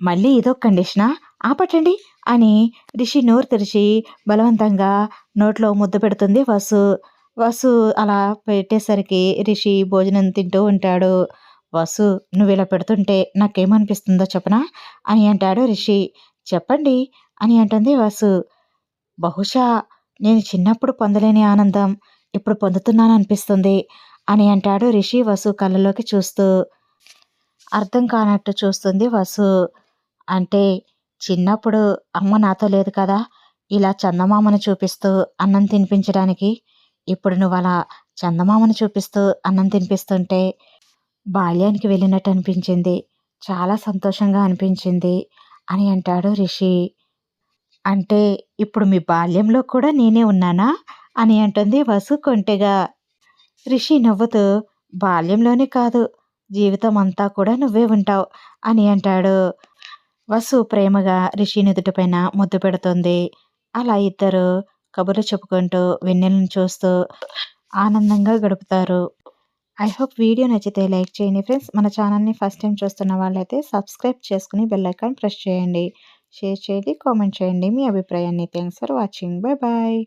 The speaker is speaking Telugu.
మళ్ళీ ఇదొక కండిషనా ఆపటండి అని రిషి నోరు తెరిచి బలవంతంగా నోట్లో ముద్ద పెడుతుంది. వసు వసు అలా పెట్టేసరికి రిషి భోజనం తింటూ ఉంటాడు. వసు నువ్వు ఇలా పెడుతుంటే నాకేమనిపిస్తుందో చెప్పనా? అని అంటాడు రిషి. చెప్పండి. అని అంటుంది వసు. బహుశా నేను చిన్నప్పుడు పొందలేని ఆనందం ఇప్పుడు పొందుతున్నాను అనిపిస్తుంది అని అంటాడు రిషి వసు కళ్ళలోకి చూస్తూ. అర్థం కానట్టు చూస్తుంది వసు. అంటే చిన్నప్పుడు అమ్మ నాతో లేదు కదా ఇలా చందమామను చూపిస్తూ అన్నం తినిపించడానికి. ఇప్పుడు నువ్వు అలా చందమామను చూపిస్తూ అన్నం తినిపిస్తుంటే బాల్యానికి వెళ్ళినట్టు అనిపించింది. చాలా సంతోషంగా అనిపించింది అని అంటాడు రిషి. అంటే ఇప్పుడు మీ బాల్యంలో కూడా నేనే ఉన్నానా అని అంటుంది వసు కొంటెగా. రిషి నవ్వుతూ బాల్యంలోనే కాదు జీవితం అంతా కూడా నువ్వే ఉంటావు అని అంటాడు. వసు ప్రేమగా రిషి నుదుటిపైన ముద్దు పెడుతుంది. అలా ఇద్దరు కబుర్లు చెప్పుకుంటూ వెన్నెలను చూస్తూ ఆనందంగా గడుపుతారు. ఐ హోప్ వీడియో నచ్చితే లైక్ చేయండి ఫ్రెండ్స్. మన ఛానల్ని ఫస్ట్ టైం చూస్తున్న వాళ్ళైతే సబ్స్క్రైబ్ చేసుకుని బెల్ ఐకాన్ ప్రెస్ చేయండి. షేర్ చేయండి కామెంట్ చేయండి. మీ అభిప్రాయాన్ని thanks for watching. Bye bye.